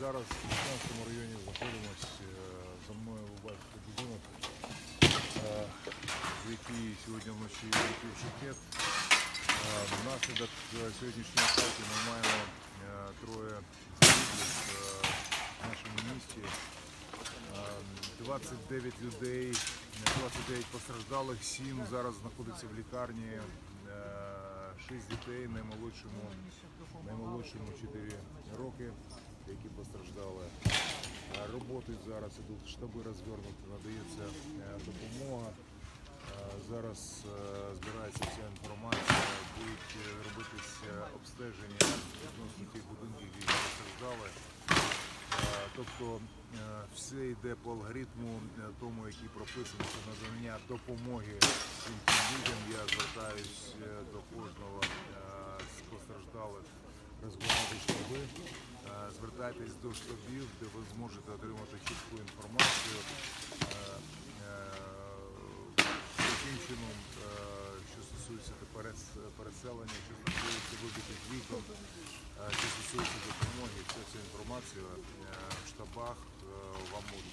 Зараз в Луганському районі знаходимось. Е, За мною ви бачите будинок, е, в який сьогодні вночі летів шахет. Е, Внаслідок сьогоднішньої атаки ми маємо троє загиблих в нашому місті. Е, 29 людей, е, 29 постраждалих, 7 зараз знаходиться в лікарні, 6 дітей, наймолодшому, наймолодшому 4 роки, які постраждали. Е, Роботи зараз ідуть, штаби розвернуті, надається е, допомога. Е, Зараз збирається вся інформація, будуть робитися обстеження відносно тих будинків, які постраждали. Тобто все йде по алгоритму тому, який прописаний це надання допомоги цим людям. Я звертаюсь е, до кожного з постраждалих розгорнути штаби. Е, Звертайтесь до штабів, де ви зможете отримати чітку інформацію. Е, е, Таким чином, е, що стосується переселення, що стосується вибитих вікон, е, що стосується допомоги, вся ця інформація е, в штабах е, вам інформацію.